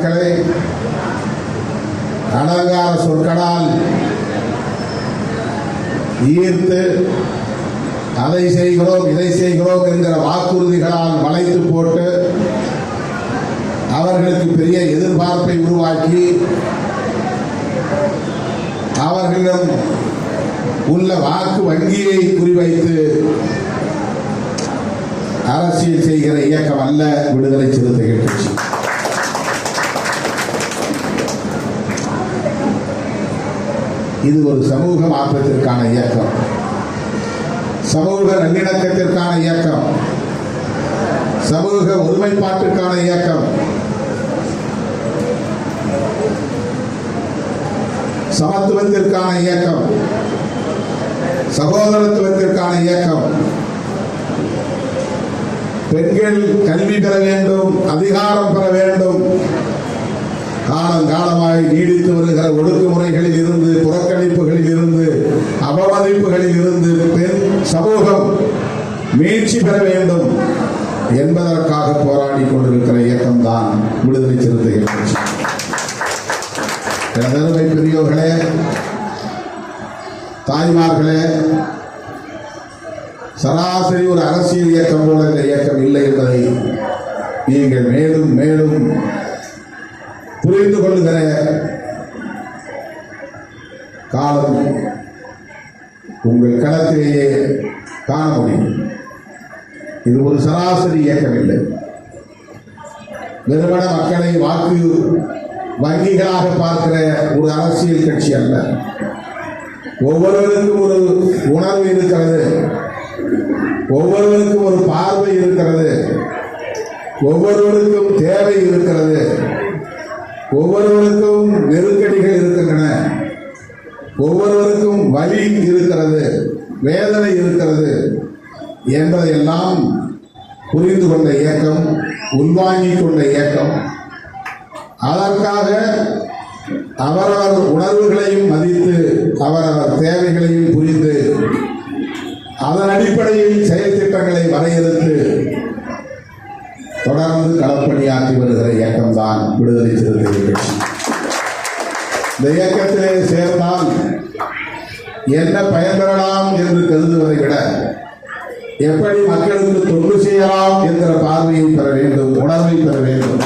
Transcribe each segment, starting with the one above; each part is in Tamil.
மக்களே அலங்கார சொற்களால் ஈர்த்து அதை செய்கிறோம் இதை செய்கிறோம் என்கிற வாக்குறுதிகளால் வளைத்து போட்டு அவர்களுக்கு பெரிய எதிர்பார்ப்பை உருவாக்கி அவர்களிடம் உள்ள வாக்கு வங்கியை குறிவைத்து அரசியல் செய்கிற இயக்கம் அல்ல விடுதலை சிறுத்தைகள் கட்சி. இது ஒரு சமூக மாற்றத்திற்கான இயக்கம். சமூக நல்லிணக்கத்திற்கான இயக்கம். சமூக ஒருமைப்பாட்டிற்கான இயக்கம். சமத்துவத்திற்கான இயக்கம். சகோதரத்துவத்திற்கான இயக்கம். பெண்கள் கல்வி பெற வேண்டும் அதிகாரம் பெற வேண்டும். காலம் காலமாய் நீடித்து வருகிற ஒடுக்குமுறைகளில் இருந்து புறக்கணிப்புகளில் இருந்து அவமதிப்புகளில் இருந்து பெண் சமூகம் மீட்சி பெற வேண்டும் என்பதற்காக போராடி கொண்டிருக்கிற இயக்கம் தான் விடுதலை சிறுத்தைகள் எனதருமை பெரியோர்களே தாய்மார்களே சராசரி ஒரு அரசியல் இயக்கம் போல இந்த இயக்கம் இல்லை என்பதை நீங்கள் மேலும் மேலும் புரிந்து கொள்கிற காலம் உங்கள் களத்திலேயே காண முடியும் இது ஒரு சராசரி இயக்கமில்லை. நிறுவன மக்களை வாக்கு வங்கிகளாக பார்க்கிற ஒரு அரசியல் கட்சி அல்ல. ஒவ்வொருவருக்கும் ஒரு உணர்வு இருக்கிறது. ஒவ்வொருவருக்கும் ஒரு பார்வை இருக்கிறது. ஒவ்வொருவருக்கும் தேவை இருக்கிறது. ஒவ்வொருவருக்கும் நெருக்கடிகள் இருக்கின்றன. ஒவ்வொருவருக்கும் வலி இருக்கிறது வேதனை இருக்கிறது என்பதையெல்லாம் புரிந்து கொண்ட இயக்கம் உள்வாங்கிக் கொண்ட இயக்கம். அதற்காக அவரவர் உணர்வுகளையும் மதித்து அவரவர் தேவைகளையும் இந்த இயக்கத்திலே சேர்ந்தால் என்ன பயன்பெறலாம் என்று கருதுவதை விட எப்படி மக்களுக்கு தொண்டு செய்யலாம் என்கிற பார்வையை பெற வேண்டும் உணர்வை பெற வேண்டும்.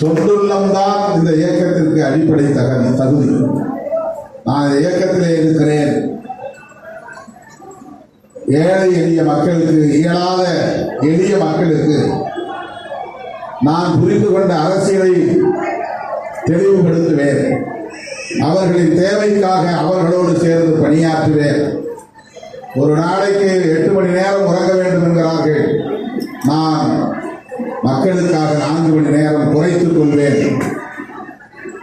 தொண்டுள்ளம்தான் இந்த இயக்கத்திற்கு அடிப்படை தகுதி தகுதி. நான் இயக்கத்திலே இருக்கிறேன். ஏழை எளிய மக்களுக்கு இயலாத எளிய மக்களுக்கு நான் புரிந்து கொண்ட அரசியலை தெளிவுபடுத்துவேன். அவர்களின் தேவைக்காக அவர்களோடு சேர்ந்து பணியாற்றுவேன். ஒரு நாளைக்கு எட்டு மணி நேரம் உறங்க வேண்டும் என்கிறார்கள். நான் மக்களுக்காக நான்கு மணி நேரம் குறைத்துக் கொள்வேன்.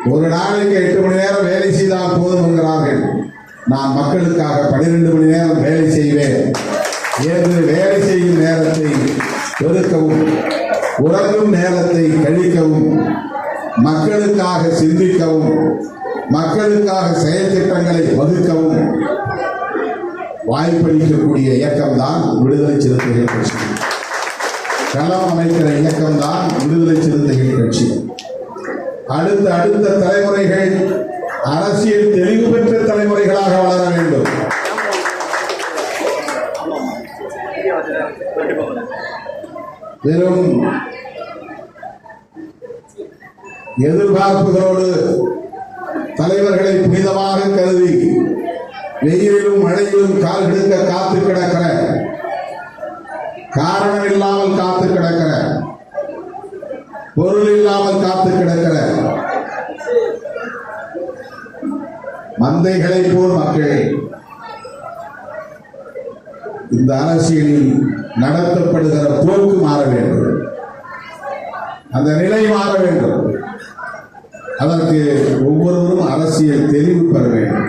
ஒரு நாளைக்கு எட்டு மணி நேரம் வேலை செய்தால் போதும் என்கிறார்கள். நான் மக்களுக்காக பன்னிரெண்டு மணி நேரம் வேலை செய்வேன். என்று வேலை செய்யும் நேரத்தை பெருக்கவும் உறங்கும் நேரத்தை கழிக்கவும் மக்களுக்காக சிந்திக்கவும் மக்களுக்காக செயல் திட்டங்களை வகுக்கவும் வாய்ப்பளிக்கக்கூடிய இயக்கம்தான் விடுதலை சிறுத்தைகள் கட்சி. களம் அமைக்கிற இயக்கம் தான் விடுதலை சிறுத்தைகள் கட்சி. அடுத்த அடுத்த தலைமுறைகள் அரசியல் தெளிவு பெற்ற தலைமுறைகளாக வளர வேண்டும். வெறும் எதிர்பார்ப்புகளோடு தலைவர்களை புனிதமாக கருதி வெயிலிலும் மழையிலும் கால் கெடுக்க காத்து கிடக்கிற காரணம் இல்லாமல் காத்து கிடக்கிற பொருள் இல்லாமல் காத்து கிடக்கிற மந்தைகளை போல் மக்கள் இந்த அரசியலில் நடத்தப்படுகிற போக்கு மாற வேண்டும். அந்த நிலை மாற வேண்டும். அதற்கு ஒவ்வொருவரும் அரசியல் தெளிவு பெற வேண்டும்.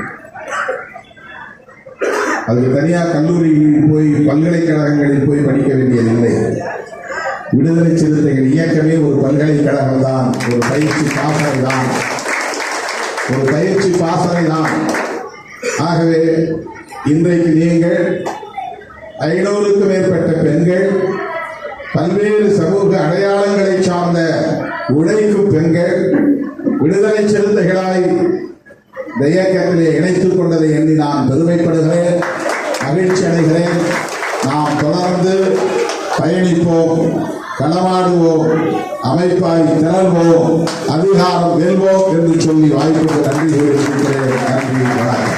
அதுக்கு தனியார் கல்லூரியில் போய் பல்கலைக்கழகங்களில் போய் படிக்க வேண்டியதில்லை. விடுதலை சிறுத்தைகள் இயக்கமே ஒரு பல்கலைக்கழகம் தான் ஒரு பயிற்சி பாசறை தான் ஒரு பயிற்சி பாசறை தான் ஆகவே இன்றைக்கு நீங்கள் ஐநூறுக்கும் மேற்பட்ட பெண்கள் பல்வேறு சமூக அடையாளங்களை சார்ந்த உழைக்கும் பெண்கள் விடுதலை சிறுத்தைகளாய் இந்த இயக்கத்திலே இணைத்துக் கொண்டதை எண்ணி நான் பெருமைப்படுகிறேன் மகிழ்ச்சி அடைகிறேன். நாம் தொடர்ந்து பயணிப்போம் களமாடுவோம் அமைப்பாய் திரள்வோம் அதிகாரம் வெல்வோம் என்று சொல்லி வாய்ப்புக்கு நன்றி தெரிவிக்கின்றேன்